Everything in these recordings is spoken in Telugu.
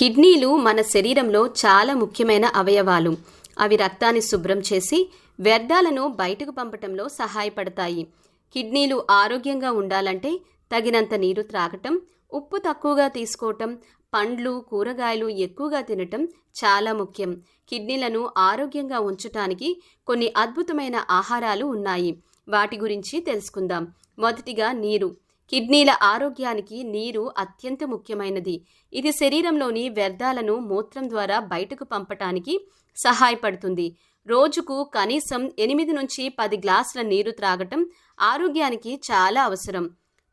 కిడ్నీలు మన శరీరంలో చాలా ముఖ్యమైన అవయవాలు. అవి రక్తాన్ని శుభ్రం చేసి వ్యర్థాలను బయటకు పంపటంలో సహాయపడతాయి. కిడ్నీలు ఆరోగ్యంగా ఉండాలంటే తగినంత నీరు త్రాగటం ఉప్పు తక్కువగా తీసుకోవటం పండ్లు కూరగాయలు ఎక్కువగా తినటం చాలా ముఖ్యం. కిడ్నీలను ఆరోగ్యంగా ఉంచటానికి కొన్ని అద్భుతమైన ఆహారాలు ఉన్నాయి. వాటి గురించి తెలుసుకుందాం. మొదటిగా నీరు. కిడ్నీల ఆరోగ్యానికి నీరు అత్యంత ముఖ్యమైనది. ఇది శరీరంలోని వ్యర్థాలను మూత్రం ద్వారా బయటకు పంపటానికి సహాయపడుతుంది. రోజుకు కనీసం ఎనిమిది నుంచి పది గ్లాసుల నీరు త్రాగటం ఆరోగ్యానికి చాలా అవసరం.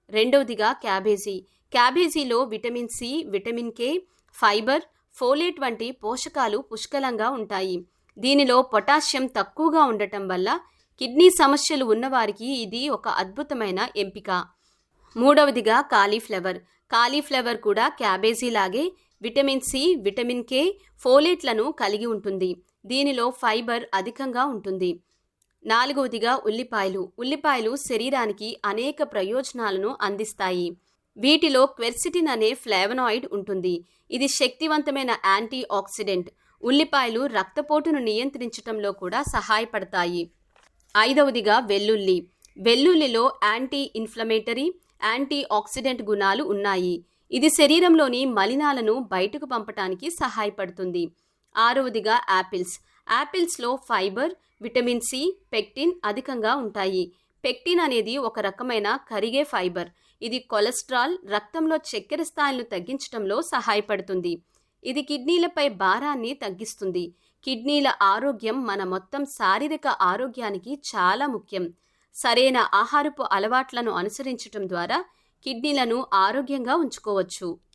రెండవదిగా cabbage. క్యాబేజీలో vitamin C vitamin K fibre folate వంటి పోషకాలు పుష్కలంగా ఉంటాయి. దీనిలో పొటాషియం తక్కువగా ఉండటం వల్ల కిడ్నీ సమస్యలు ఉన్నవారికి ఇది ఒక అద్భుతమైన ఎంపిక. మూడవదిగా కాలీఫ్లవర్. కాలీఫ్లవర్ కూడా క్యాబేజీ లాగే విటమిన్ సి విటమిన్ కే ఫోలేట్లను కలిగి ఉంటుంది. దీనిలో ఫైబర్ అధికంగా ఉంటుంది. నాలుగవదిగా ఉల్లిపాయలు. ఉల్లిపాయలు శరీరానికి అనేక ప్రయోజనాలను అందిస్తాయి. వీటిలో క్వెర్సిటిన్ అనే ఫ్లేవనాయిడ్ ఉంటుంది. ఇది శక్తివంతమైన యాంటీ ఆక్సిడెంట్ ఉల్లిపాయలు రక్తపోటును నియంత్రించటంలో కూడా సహాయపడతాయి. ఐదవదిగా వెల్లుల్లి. వెల్లుల్లిలో యాంటీ ఇన్ఫ్లమేటరీ యాంటీ ఆక్సిడెంట్ గుణాలు ఉన్నాయి. ఇది శరీరంలోని మలినాలను బయటకు పంపటానికి సహాయపడుతుంది. ఆరవదిగా యాపిల్స్ యాపిల్స్లో ఫైబర్ విటమిన్ సి పెక్టిన్ అధికంగా ఉంటాయి. పెక్టిన్ అనేది ఒక రకమైన కరిగే ఫైబర్. ఇది కొలెస్ట్రాల్ రక్తంలో చక్కెర స్థాయిలను తగ్గించడంలో సహాయపడుతుంది. ఇది కిడ్నీలపై భారాన్ని తగ్గిస్తుంది. కిడ్నీల ఆరోగ్యం మన మొత్తం శారీరక ఆరోగ్యానికి చాలా ముఖ్యం. సరైన ఆహారపు అలవాట్లను అనుసరించటం ద్వారా కిడ్నీలను ఆరోగ్యంగా ఉంచుకోవచ్చు.